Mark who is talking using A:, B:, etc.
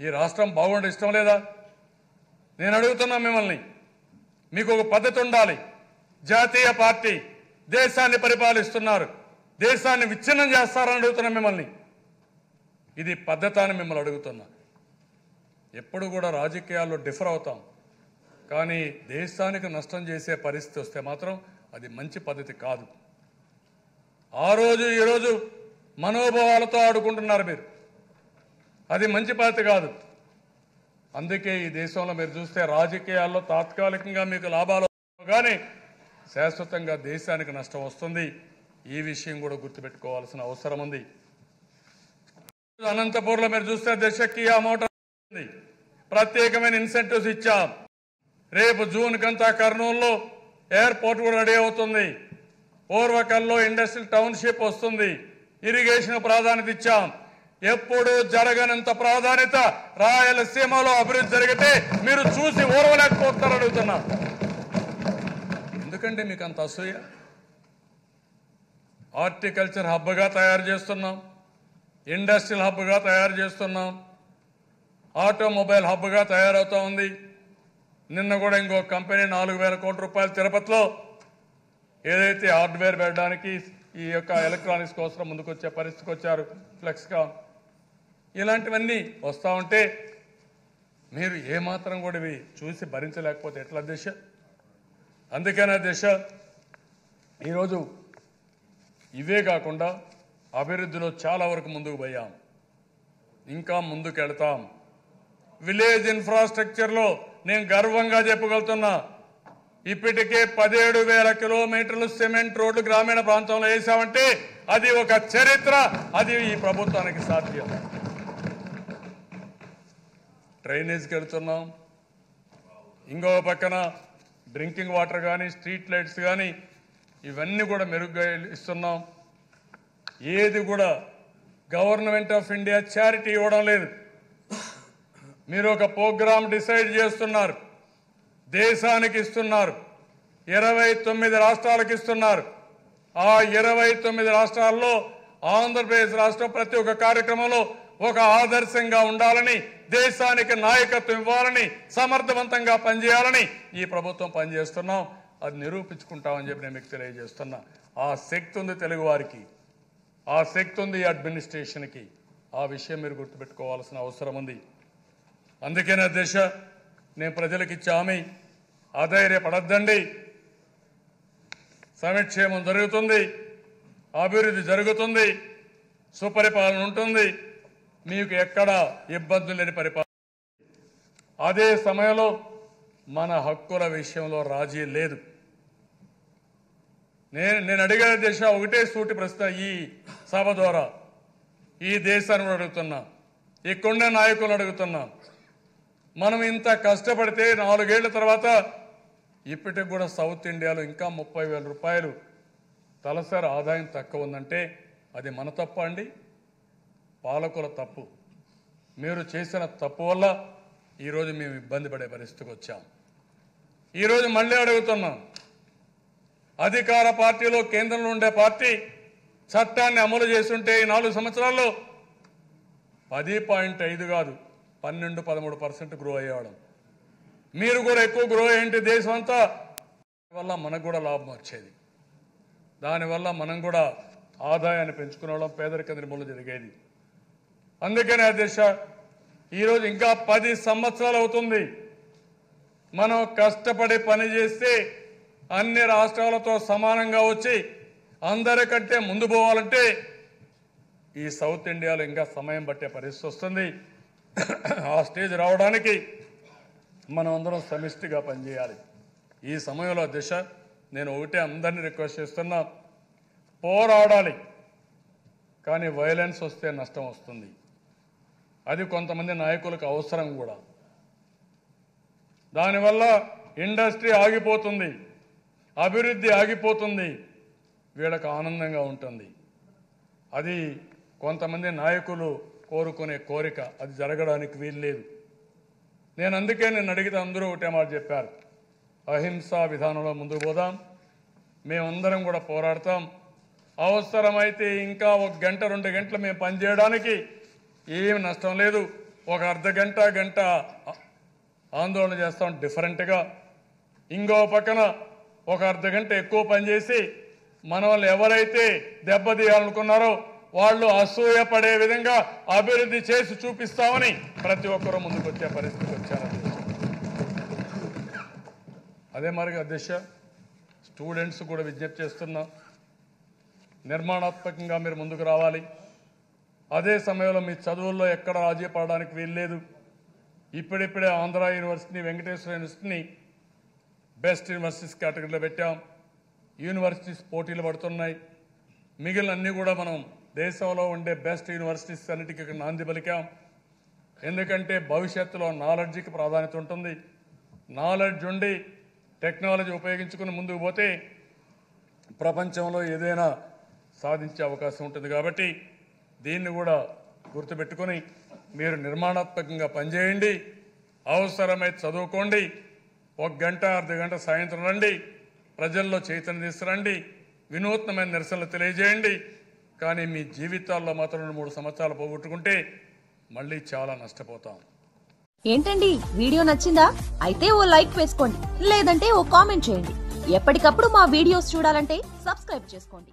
A: ఈ రాష్ట్రం బాగుండే ఇష్టం లేదా? నేను అడుగుతున్నా మిమ్మల్ని. మీకు ఒక పద్ధతి ఉండాలి. జాతీయ పార్టీ దేశాన్ని పరిపాలిస్తున్నారు. దేశాన్ని విచ్ఛిన్నం చేస్తారని అడుగుతున్నా మిమ్మల్ని. ఇది పద్ధతి అని మిమ్మల్ని అడుగుతున్నా. ఎప్పుడు కూడా రాజకీయాల్లో డిఫర్ అవుతాం. కానీ దేశానికి నష్టం చేసే పరిస్థితి వస్తే మాత్రం అది మంచి పద్ధతి కాదు. ఆ రోజు ఈరోజు మనోభావాలతో ఆడుకుంటున్నారు మీరు. అది మంచి పద్ధతి కాదు. అందుకే ఈ దేశంలో మీరు చూస్తే రాజకీయాల్లో తాత్కాలికంగా మీకు లాభాలు కానీ శాశ్వతంగా దేశానికి నష్టం వస్తుంది. ఈ విషయం కూడా గుర్తుపెట్టుకోవాల్సిన అవసరం ఉంది. అనంతపూర్లో మీరు చూస్తే దశకి మోటార్ ప్రత్యేకమైన ఇన్సెంటివ్స్ ఇచ్చాం. రేపు జూన్ కంతా కర్నూలులో ఎయిర్పోర్ట్ కూడా రెడీ అవుతుంది. పూర్వకల్లో ఇండస్ట్రియల్ టౌన్షిప్ వస్తుంది. ఇరిగేషన్ ప్రాధాన్యత ఇచ్చాం. ఎప్పుడు జరగనంత ప్రాధాన్యత రాయలసీమలో అభివృద్ధి జరిగితే మీరు చూసి ఓర్వలేకపోతారు అడుగుతున్నా ఎందుకంటే మీకు అంత అసూయ? హార్టికల్చర్ హబ్గా తయారు చేస్తున్నాం. ఇండస్ట్రియల్ హబ్గా తయారు చేస్తున్నాం. ఆటోమొబైల్ హబ్గా తయారవుతా ఉంది. నిన్న కూడా ఇంకో కంపెనీ నాలుగు వేల కోట్ల రూపాయలు తిరుపతిలో ఏదైతే హార్డ్వేర్ పెట్టడానికి ఈ యొక్క ఎలక్ట్రానిక్స్ కోసం ముందుకొచ్చే పరిస్థితికి వచ్చారు ఫ్లెక్స్గా. ఇలాంటివన్నీ వస్తూ ఉంటే మీరు ఏమాత్రం కూడా ఇవి చూసి భరించలేకపోతే ఎట్లా దిశ? అందుకనే దిశ ఈరోజు ఇవే కాకుండా అభివృద్ధిలో చాలా వరకు ముందుకు పోయాం. ఇంకా ముందుకు వెళతాం విలేజ్ ఇన్ఫ్రాస్ట్రక్చర్లో నేను గర్వంగా చెప్పగలుగుతున్నా ఇప్పటికే పదిహేడు వేల కిలోమీటర్లు సిమెంట్ రోడ్లు గ్రామీణ ప్రాంతంలో వేసామంటే అది ఒక చరిత్ర. అది ఈ ప్రభుత్వానికి సాధ్యం. డ్రైనేజ్కి వెళ్తున్నాం. ఇంకో పక్కన డ్రింకింగ్ వాటర్ కానీ స్ట్రీట్ లైట్స్ కానీ ఇవన్నీ కూడా మెరుగ్గా ఇస్తున్నాం. ఏది కూడా గవర్నమెంట్ ఆఫ్ ఇండియా చారిటీ ఇవ్వడం లేదు. మీరు ఒక ప్రోగ్రామ్ డిసైడ్ చేస్తున్నారు. దేశానికి ఇస్తున్నారు. ఇరవై తొమ్మిది రాష్ట్రాలకు ఇస్తున్నారు. ఆ ఇరవై తొమ్మిది రాష్ట్రాల్లో ఆంధ్రప్రదేశ్ రాష్ట్రం ప్రతి ఒక్క కార్యక్రమంలో ఒక ఆదర్శంగా ఉండాలని దేశానికి నాయకత్వం ఇవ్వాలని సమర్థవంతంగా పనిచేయాలని ఈ ప్రభుత్వం పనిచేస్తున్నాం. అది నిరూపించుకుంటామని చెప్పి నేను మీకు తెలియజేస్తున్నా. ఆ శక్తి ఉంది తెలుగువారికి ఆ శక్తి ఉంది ఈ అడ్మినిస్ట్రేషన్కి. ఆ విషయం మీరు గుర్తుపెట్టుకోవాల్సిన అవసరం ఉంది. అందుకేనే దిశ నేను ప్రజలకు ఇచ్చే హామీ అధైర్యపడద్దండి సంక్షేమం జరుగుతుంది అభివృద్ధి జరుగుతుంది సుపరిపాలన ఉంటుంది. మీకు ఎక్కడ ఇబ్బందులు లేని పరిపాలన. అదే సమయంలో మన హక్కుల విషయంలో రాజీ లేదు. నేను నేను అడిగే దిశ ఒకటే సూటి ప్రశ్న ఈ సభ ద్వారా. ఈ దేశాన్ని కూడా అడుగుతున్నా. ఇక్కడున్న నాయకులను అడుగుతున్నా. మనం ఇంత కష్టపడితే నాలుగేళ్ళ తర్వాత ఇప్పటికి కూడా సౌత్ ఇండియాలో ఇంకా ముప్పై వేల రూపాయలు తలసరి ఆదాయం తక్కువ ఉందంటే అది మన తప్ప అండి? పాలకుల తప్పు. మీరు చేసిన తప్పు వల్ల ఈరోజు మేము ఇబ్బంది పడే పరిస్థితికి వచ్చాం. ఈరోజు మళ్ళీ అడుగుతున్నాం. అధికార పార్టీలో కేంద్రంలో ఉండే పార్టీ చట్టాన్ని అమలు చేస్తుంటే ఈ నాలుగు సంవత్సరాల్లో పది పాయింట్ ఐదు కాదు పన్నెండు పదమూడు పర్సెంట్ గ్రో అయ్యేవాళ్ళం. మీరు కూడా ఎక్కువ గ్రో అయ్యింటే దేశం అంతా వల్ల మనకు కూడా లాభం వచ్చేది. దానివల్ల మనం కూడా ఆదాయాన్ని పెంచుకునేవాళ్ళం పేదరిక నిర్మూలన జరిగేది. అందుకనే అధ్యక్ష ఈరోజు ఇంకా పది సంవత్సరాలు అవుతుంది. మనం కష్టపడి పని చేస్తే అన్ని రాష్ట్రాలతో సమానంగా వచ్చి అందరికంటే ముందు పోవాలంటే ఈ సౌత్ ఇండియాలో ఇంకా సమయం పట్టే పరిస్థితి వస్తుంది. ఆ స్టేజ్ రావడానికి మనం అందరం సమిష్టిగా పనిచేయాలి. ఈ సమయంలో దిశ నేను ఒకటే అందరినీ రిక్వెస్ట్ చేస్తున్నా. పోరాడాలి. కానీ వైలెన్స్ వస్తే నష్టం వస్తుంది. అది కొంతమంది నాయకులకు అవసరం కూడా. దానివల్ల ఇండస్ట్రీ ఆగిపోతుంది. అభివృద్ధి ఆగిపోతుంది. వీళ్ళకు ఆనందంగా ఉంటుంది. అది కొంతమంది నాయకులు కోరుకునే కోరిక. అది జరగడానికి వీలు లేదు నేను అందుకే నేను అడిగితే అందరూ ఒకటే మాట చెప్పారు. అహింసా విధానంలో ముందుకు పోదాం. మేమందరం కూడా పోరాడతాం. అవసరమైతే ఇంకా ఒక గంట రెండు గంటలు మేము పనిచేయడానికి ఏమి నష్టం లేదు. ఒక అర్ధ గంట గంట ఆందోళన చేస్తాం డిఫరెంట్గా. ఇంకో పక్కన ఒక అర్ధ గంట ఎక్కువ పనిచేసి మన వాళ్ళు ఎవరైతే దెబ్బతీయాలనుకున్నారో వాళ్ళు అసూయపడే విధంగా అభివృద్ధి చేసి చూపిస్తామని ప్రతి ఒక్కరూ ముందుకొచ్చే పరిస్థితి వచ్చారు. అదే మరి అధ్యక్ష స్టూడెంట్స్ కూడా విజ్ఞప్తి చేస్తున్నా నిర్మాణాత్మకంగా మీరు ముందుకు రావాలి. అదే సమయంలో మీ చదువుల్లో ఎక్కడ రాజీ పడడానికి వీల్లేదు. ఇప్పుడిప్పుడే ఆంధ్ర యూనివర్సిటీని వెంకటేశ్వర యూనివర్సిటీని బెస్ట్ యూనివర్సిటీస్ కేటగిరీలో పెట్టాం. యూనివర్సిటీస్ పోటీలు పడుతున్నాయి. మిగిలిన అన్నీ కూడా మనం దేశంలో ఉండే బెస్ట్ యూనివర్సిటీస్ అన్నిటికీ ఇక్కడ నాంది పలికాం. ఎందుకంటే భవిష్యత్తులో నాలెడ్జ్కి ప్రాధాన్యత ఉంటుంది. నాలెడ్జ్ ఉండి టెక్నాలజీ ఉపయోగించుకుని ముందుకు పోతే ప్రపంచంలో ఏదైనా సాధించే అవకాశం ఉంటుంది కాబట్టి దీన్ని కూడా గుర్తుపెట్టుకొని మీరు నిర్మాణాత్మకంగా పనిచేయండి. అవసరమైతే చదువుకోండి. ఒక గంట అర్ధ గంట సాయంత్రం రండి. ప్రజల్లో చైతన్యం తీసుకురండి. వినూత్నమైన నిరసనలు తెలియజేయండి. కానీ మీ జీవితాల్లో మాత్రం మూడు సంవత్సరాలు పోగొట్టుకుంటే మళ్ళీ చాలా నష్టపోతాం.
B: ఏంటండి? వీడియో నచ్చిందా? అయితే ఓ లైక్ వేసుకోండి. లేదంటే ఓ కామెంట్ చేయండి. ఎప్పటికప్పుడు మా వీడియోస్ చూడాలంటే సబ్స్క్రైబ్ చేసుకోండి.